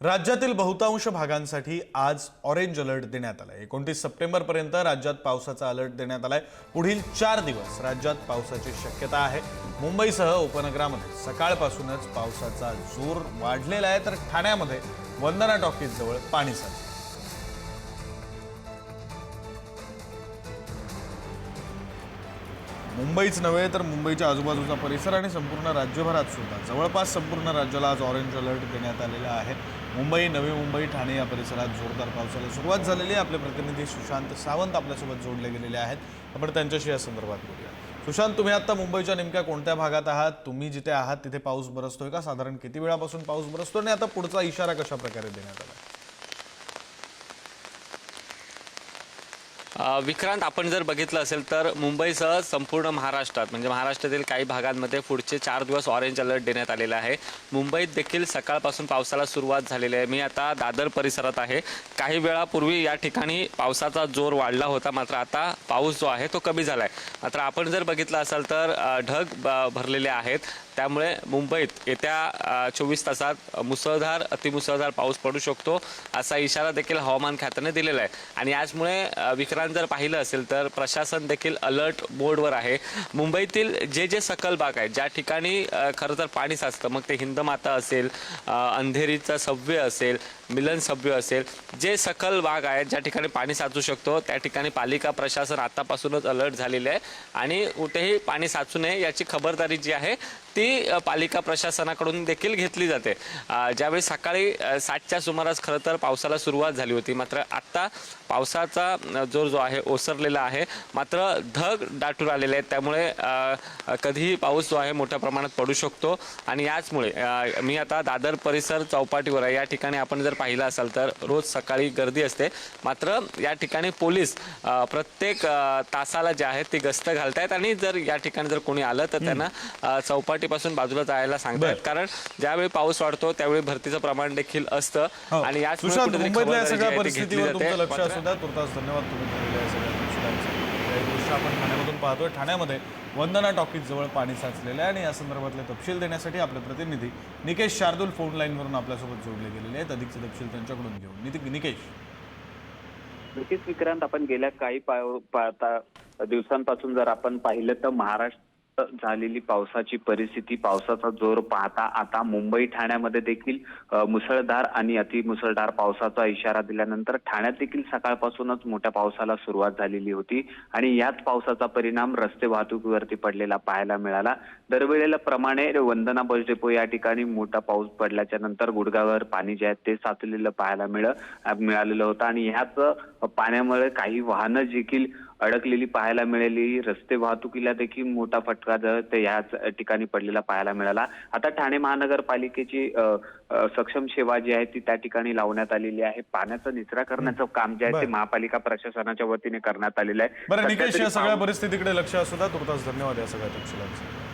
राज्यातील बहुतांश भागांसाठी आज ऑरेंज अलर्ट देण्यात आलाय. एकोणतीस सप्टेंबरपर्यंत राज्यात पावसाचा अलर्ट देण्यात आलाय. पुढील चार दिवस राज्यात पावसाची शक्यता आहे. मुंबईसह उपनगरामध्ये सकाळपासूनच पावसाचा जोर वाढलेला आहे. तर ठाण्यामध्ये वंदना टॉकीजजवळ पाणी साचलं. मुंबईच नव्हे तर मुंबईच्या आजूबाजूचा परिसर आणि संपूर्ण राज्यभरात सुद्धा. जवळपास संपूर्ण राज्याला आज ऑरेंज अलर्ट देण्यात आलेला आहे. मुंबई नवी मुंबई ठाणे या परिसरात जोरदार पावसाला सुरुवात झालेली आहे. आपले प्रतिनिधी सुशांत सावंत आपल्यासोबत जोडले गेलेले आहेत. आपण त्यांच्याशी या संदर्भात बोलूया. सुशांत तुम्ही आता मुंबईच्या नेमक्या कोणत्या भागात आहात? तुम्ही जिथे आहात तिथे पाऊस बरसतोय का? साधारण किती वेळापासून पाऊस बरसतोय? आणि आता पुढचा इशारा कशा प्रकारे देण्यात आला? विक्रांत आपण जर बघितलं असेल तर मुंबईसह संपूर्ण महाराष्ट्रात म्हणजे महाराष्ट्रातील काही भागांमध्ये पुढचे चार दिवस ऑरेंज अलर्ट देण्यात आलेला आहे. मुंबईत देखील सकाळपासून पावसाला सुरुवात झालेली आहे. मी आता दादर परिसरात आहे. काही वेळापूर्वी या ठिकाणी पावसाचा जोर वाढला होता मात्र आता पाऊस जो आहे तो कमी झाला आहे मात्र आपण जर बघितलं असाल तर ढग भरलेले आहेत. त्यामुळे मुंबईत येत्या चोवीस तासात मुसळधार अतिमुसळधार पाऊस पडू शकतो असा इशारा देखील हवामान खात्याने दिलेला आहे. आणि याचमुळे विक्रांत ठिकाण जर पाहिलं असेल तर प्रशासन देखील अलर्ट मोडवर आहे. मुंबईतील जे जे सकल भाग आहेत ज्या ठिकाणी खरं तर पाणी साचतं मग ते हिंदमाता असेल अंधेरीचा सव्य असेल मिलन सभ्य असेल जे सकल भाग आहेत ज्या ठिकाणी पाणी साचू शकतो त्या ठिकाणी पालिका प्रशासन आतापासूनच अलर्ट झालेले आहे. आणि कुठेही पाणी साचू नये याची खबरदारी जी आहे ती पालिका प्रशासनाकडून देखील घेतली जाते. ज्यावेळी सकाळी सातच्या सुमारास खरं तर पावसाला सुरुवात झाली होती मात्र आत्ता पावसाचा अ, जोर जो आहे ओसरलेला आहे. मात्र ढग दाटून आलेले आहेत. त्यामुळे कधीही पाऊस जो आहे मोठ्या प्रमाणात पडू शकतो. आणि याचमुळे मी आता दादर परिसर चौपाटीवर आहे. या ठिकाणी आपण जर पाहिलं असाल तर रोज सकाळी गर्दी असते. मात्र या ठिकाणी पोलीस प्रत्येक तासाला जे आहे ती गस्त घालतायत. आणि जर या ठिकाणी जर कोणी आलं तर त्यांना चौपाटीपासून बाजूला जायला सांगतायत बरं. कारण ज्यावेळी पाऊस वाढतो त्यावेळी भरतीचं प्रमाण देखील असतं. हो. आणि याचमुळे सुशांत कुठेतरी मुंबईतल्या या खबरदारी जी सगळ्या आहे ती घेतली परिस्थितीवर. तुमचं लक्ष असू द्या. तुर्तास धन्यवाद तुम्ही दिलेल्या या सगळ्या तपशिलांचे हे दृश्य आपण ठाण्यामधून पाहतोय. ठाण्यामध्ये वंदना टॉकीजजवळ पाणी साचलेलं आहे आणि या संदर्भातले तपशील देण्यासाठी आपले प्रतिनिधी निकेश शार्दूल फोन लाईनवरून आपल्यासोबत जोडले गेलेले आहेत. अधिकचे तपशील त्यांच्याकडून घेऊन. निति- निकेश. नक्कीच विक्रांत आपण गेल्या काही पा- दिवसांपासून जर आपण पाहिलं तर महाराष्ट्र झालेली पावसाची परिस्थिती पावसाचा जोर पाहता आता मुंबई ठाण्यामध्ये देखील मुसळधार आणि अतिमुसळधार पावसाचा इशारा दिल्यानंतर ठाण्यात देखील सकाळपासूनच मोठ्या पावसाला सुरुवात झालेली होती आणि याच पावसाचा परिणाम रस्ते वाहतुकीवरती पडलेला पाहायला मिळाला. दरवेळेला प्रमाणे वंदना बस डेपो या ठिकाणी मोठा पाऊस पडल्याच्या नंतर गुडगावर पाणी जे आहे ते साचलेलं पाहायला मिळ मिळालेलं होतं आणि ह्याच पाण्यामुळे काही वाहनं देखील अडकलेली पाहायला मिळाली. रस्ते वाहतुकीला देखील मोठा फटका जो आहे ते याच ठिकाणी पडलेला पाहायला मिळाला. आता ठाणे महानगरपालिकेची सक्षम सेवा जी आहे ती त्या ठिकाणी लावण्यात आलेली आहे. पाण्याचा निचरा करण्याचं काम जे आहे ते. महापालिका प्रशासनाच्या वतीने करण्यात आलेलं आहे. बरं निकेश या सगळ्या परिस्थितीकडे लक्ष असू द्या. तुर्तास धन्यवाद या सगळ्या तपशिलांचे.